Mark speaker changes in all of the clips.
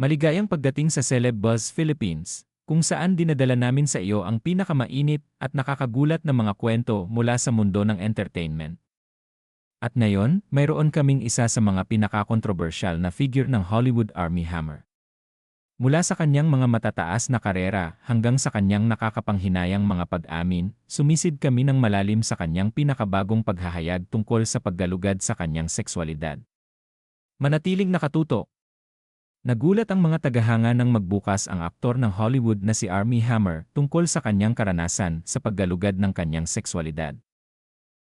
Speaker 1: Maligayang pagdating sa Celeb Buzz Philippines, kung saan dinadala namin sa iyo ang pinakamainit at nakakagulat na mga kwento mula sa mundo ng entertainment. At ngayon, mayroon kaming isa sa mga pinakakontrobersyal na figure ng Hollywood Army Hammer. Mula sa kanyang mga matataas na karera hanggang sa kanyang nakakapanghinayang mga pag-amin, sumisid kami ng malalim sa kanyang pinakabagong paghahayag tungkol sa paggalugad sa kanyang sexualidad. Manatiling nakatutok. Nagulat ang mga tagahanga nang magbukas ang aktor ng Hollywood na si Armie Hammer tungkol sa kanyang karanasan sa paggalugad ng kanyang sexualidad.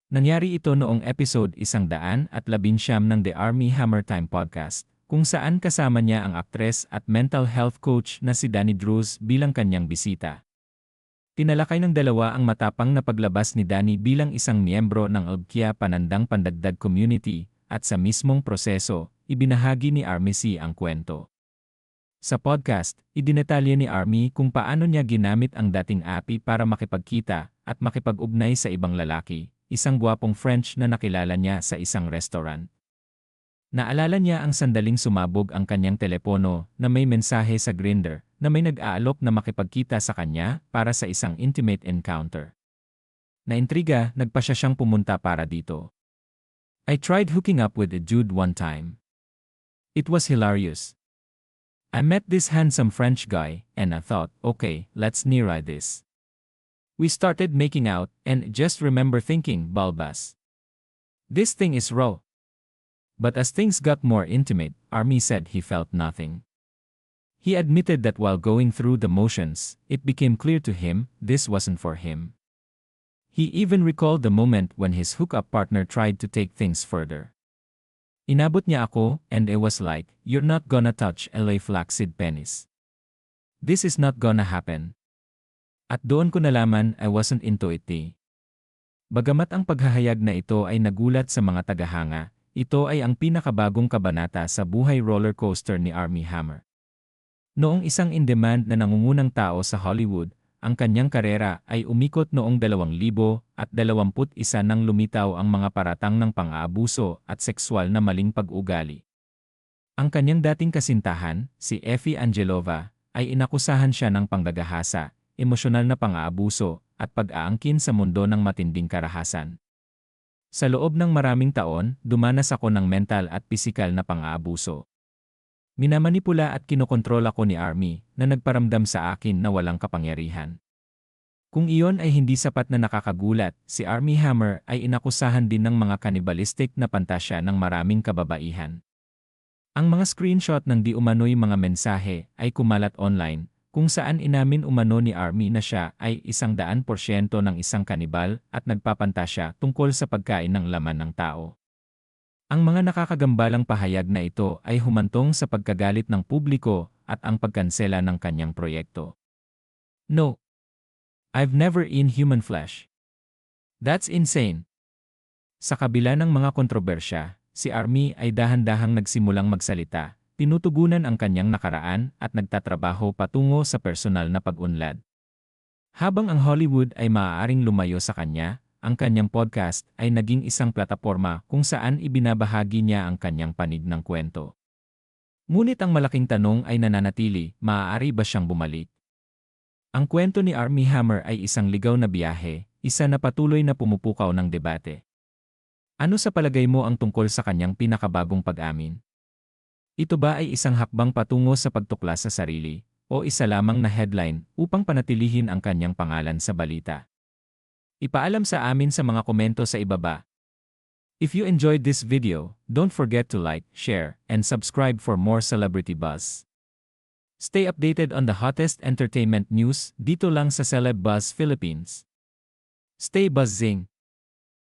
Speaker 1: Nangyari ito noong episode isang daan at labinsyam ng The Armie Hammer Time Podcast, kung saan kasama niya ang aktres at mental health coach na si Danny Drews bilang kanyang bisita. Tinalakay ng dalawa ang matapang na paglabas ni Danny bilang isang miyembro ng Albkia Panandang Pandagdag Community at sa mismong proseso, ibinahagi ni Army C ang kwento. Sa podcast, idinetalye ni Army kung paano niya ginamit ang dating api para makipagkita at makipag-ugnay sa ibang lalaki, isang gwapong French na nakilala niya sa isang restaurant. Naalala niya ang sandaling sumabog ang kanyang telepono na may mensahe sa grinder na may nag-aalok na makipagkita sa kanya para sa isang intimate encounter. Naintriga, nagpa siya siyang pumunta para dito. I tried hooking up with a dude one time. It was hilarious. I met this handsome French guy, and I thought, okay, let's near this. We started making out, and just remember thinking, Balbas. This thing is raw. But as things got more intimate, Army said he felt nothing. He admitted that while going through the motions, it became clear to him this wasn't for him. He even recalled the moment when his hookup partner tried to take things further. Inabot niya ako, and it was like, you're not gonna touch LA flaccid penis. This is not gonna happen. At doon ko nalaman I wasn't into it. Eh. Bagamat ang paghahayag na ito ay nagulat sa mga tagahanga, ito ay ang pinakabagong kabanata sa buhay roller coaster ni Army Hammer. Noong isang in-demand na nangungunang tao sa Hollywood, ang kanyang karera ay umikot noong 2021 nang lumitaw ang mga paratang ng pang-aabuso at sexual na maling pag-ugali. Ang kanyang dating kasintahan, si Effie Angelova, ay inakusahan siya ng panggagahasa, emosyonal na pang-aabuso, at pag-aangkin sa mundo ng matinding karahasan. Sa loob ng maraming taon, dumanas ako ng mental at pisikal na pang-aabuso. Minamanipula at kinokontrol ako ni Army na nagparamdam sa akin na walang kapangyarihan. Kung iyon ay hindi sapat na nakakagulat, si Army Hammer ay inakusahan din ng mga kanibalistik na pantasya ng maraming kababaihan. Ang mga screenshot ng di umano'y mga mensahe ay kumalat online, kung saan inamin umano ni Army na siya ay isang daan porsyento ng isang kanibal at nagpapantasya tungkol sa pagkain ng laman ng tao. Ang mga nakakagambalang pahayag na ito ay humantong sa pagkagalit ng publiko at ang pagkansela ng kanyang proyekto. No. I've never in human flesh. That's insane. Sa kabila ng mga kontrobersya, si Army ay dahan-dahang nagsimulang magsalita, tinutugunan ang kanyang nakaraan at nagtatrabaho patungo sa personal na pag-unlad. Habang ang Hollywood ay maaaring lumayo sa kanya, ang kanyang podcast ay naging isang plataforma kung saan ibinabahagi niya ang kanyang panig ng kwento. Ngunit ang malaking tanong ay nananatili, maaari ba siyang bumalik? Ang kwento ni Armie Hammer ay isang ligaw na biyahe, isa na patuloy na pumupukaw ng debate. Ano sa palagay mo ang tungkol sa kanyang pinakabagong pag-amin? Ito ba ay isang hakbang patungo sa pagtuklas sa sarili, o isa lamang na headline upang panatilihin ang kanyang pangalan sa balita? Ipaalam sa amin sa mga komento sa ibaba. If you enjoyed this video, don't forget to like, share, and subscribe for more celebrity buzz. Stay updated on the hottest entertainment news dito lang sa Celeb Buzz Philippines. Stay buzzing!